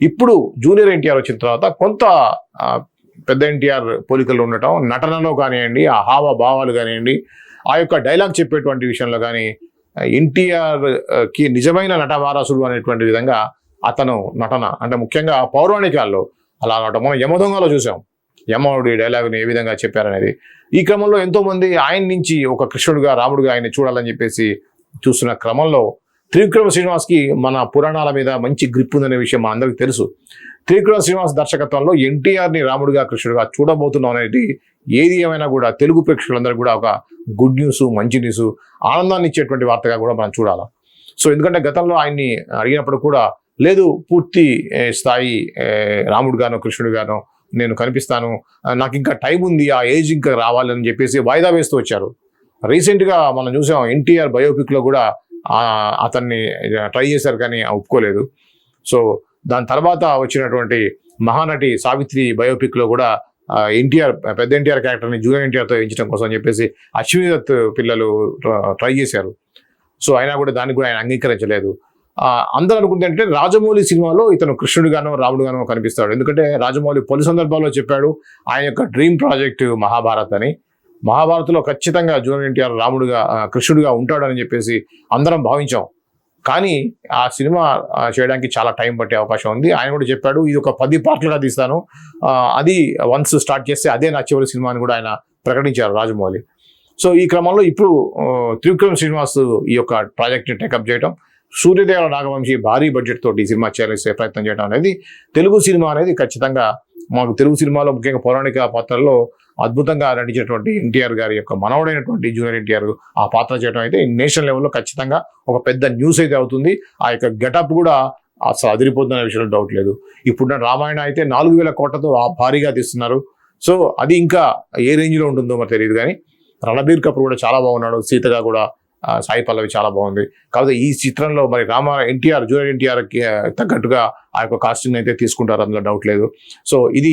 ఇప్పుడు జూనియర్ ఎన్టీఆర్ వచ్చిన తర్వాత కొంత పెద్ద ఎన్టీఆర్ పోలికలు ఉండటం నటనలో కానివ్వండి ఆ హావ భావాలు కానివ్వండి ఆ యొక్క డైలాగ్ చెప్పేటువంటి విషయంలో కానీ ఎన్టీఆర్కి నిజమైన నట వారాసుడు అనేటువంటి విధంగా అతను నటన అంటే ముఖ్యంగా పౌరాణికాల్లో అలా అనటం మనం యమదొంగలో చూసాం. యమనుడి డైలాగ్ని ఏ విధంగా చెప్పారనేది. ఈ క్రమంలో ఎంతోమంది ఆయన నుంచి ఒక కృష్ణుడిగా రాముడిగా ఆయన చూడాలని చెప్పేసి చూస్తున్న క్రమంలో త్రివిక్రమ శ్రీనివాస్కి మన పురాణాల మీద మంచి గ్రిప్ ఉందనే విషయం మా అందరికీ తెలుసు. త్రివిక్రమ శ్రీనివాస్ దర్శకత్వంలో ఎన్టీఆర్ని రాముడిగా కృష్ణుడిగా చూడబోతున్నాం అనేది ఏది ఏమైనా కూడా తెలుగు ప్రేక్షకులందరూ కూడా ఒక గుడ్ న్యూస్ మంచి న్యూస్ ఆనందాన్ని ఇచ్చేటువంటి వార్తగా కూడా మనం చూడాలి. సో ఎందుకంటే గతంలో ఆయన్ని అడిగినప్పుడు కూడా లేదు పూర్తి స్థాయి రాముడుగానో కృష్ణుడిగానో నేను కనిపిస్తాను నాకు ఇంకా టైం ఉంది ఆ ఏజ్ ఇంకా రావాలని చెప్పేసి వాయిదా వేస్తూ వచ్చారు. రీసెంట్గా మనం చూసాం ఎన్టీఆర్ బయోపిక్లో కూడా అతన్ని ట్రై చేశారు కానీ ఒప్పుకోలేదు. సో దాని తర్వాత వచ్చినటువంటి మహానటి సావిత్రి బయోపిక్లో కూడా ఎన్టీఆర్ పెద్ద ఎన్టీఆర్ క్యారెక్టర్ని జూనియర్ ఎన్టీఆర్తో వేయించడం కోసం చెప్పేసి అశ్విని పిల్లలు ట్రై చేశారు. సో అయినా కూడా దానికి కూడా ఆయన అంగీకరించలేదు. అందరూ అనుకుంటే రాజమౌళి సినిమాలో ఇతను కృష్ణుడిగానో రాముడుగానో కనిపిస్తాడు. ఎందుకంటే రాజమౌళి పలు సందర్భాల్లో చెప్పాడు ఆయన యొక్క డ్రీమ్ ప్రాజెక్ట్ మహాభారత్ అని. మహాభారత్లో ఖచ్చితంగా జూనియర్ ఎన్టీఆర్ రాముడుగా కృష్ణుడిగా ఉంటాడని చెప్పేసి అందరం భావించాం. కానీ ఆ సినిమా చేయడానికి చాలా టైం పట్టే అవకాశం ఉంది. ఆయన కూడా చెప్పాడు ఇది ఒక పది పార్ట్లుగా తీస్తాను. అది వన్స్ స్టార్ట్ చేస్తే అదే నా చివరి సినిమా అని కూడా ఆయన ప్రకటించారు రాజమౌళి. సో ఈ క్రమంలో ఇప్పుడు త్రివిక్రమ్ శ్రీనివాస్ ఈ యొక్క ప్రాజెక్ట్ని టేకప్ చేయడం సూర్యదేవ నాగవంశి భారీ బడ్జెట్ తోటి ఈ సినిమా చేసే ప్రయత్నం చేయడం అనేది తెలుగు సినిమా అనేది ఖచ్చితంగా మాకు తెలుగు సినిమాలో ముఖ్యంగా పౌరాణిక పాత్రల్లో అద్భుతంగా నటించినటువంటి ఎన్టీఆర్ గారి యొక్క మనవడైనటువంటి జూనియర్ ఎన్టీఆర్ ఆ పాత్ర చేయడం అయితే నేషనల్ లెవెల్లో ఖచ్చితంగా ఒక పెద్ద న్యూస్ అయితే అవుతుంది. ఆ యొక్క గెటప్ కూడా అసలు అదిరిపోతున్న విషయంలో డౌట్ లేదు. ఇప్పుడు రామాయణ అయితే నాలుగు వేల కోట్లతో భారీగా తీస్తున్నారు. సో అది ఇంకా ఏ రేంజ్లో ఉంటుందో మరి తెలియదు కానీ రణబీర్ కపూర్ కూడా చాలా బాగున్నాడు. సీతగా కూడా సాయి పల్లవి చాలా బాగుంది. కాకపోతే ఈ చిత్రంలో మరి రామ ఎన్టీఆర్ జూనియర్ ఎన్టీఆర్కి తగ్గట్టుగా ఆ యొక్క కాస్ట్యూమ్ అయితే తీసుకుంటారు అందులో డౌట్ లేదు. సో ఇది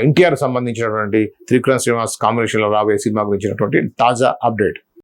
ఎన్టీఆర్ సంబంధించినటువంటి త్రికరణ శ్రీనివాస్ కాంబినేషన్లో రాబోయే సినిమా గురించినటువంటి తాజా అప్డేట్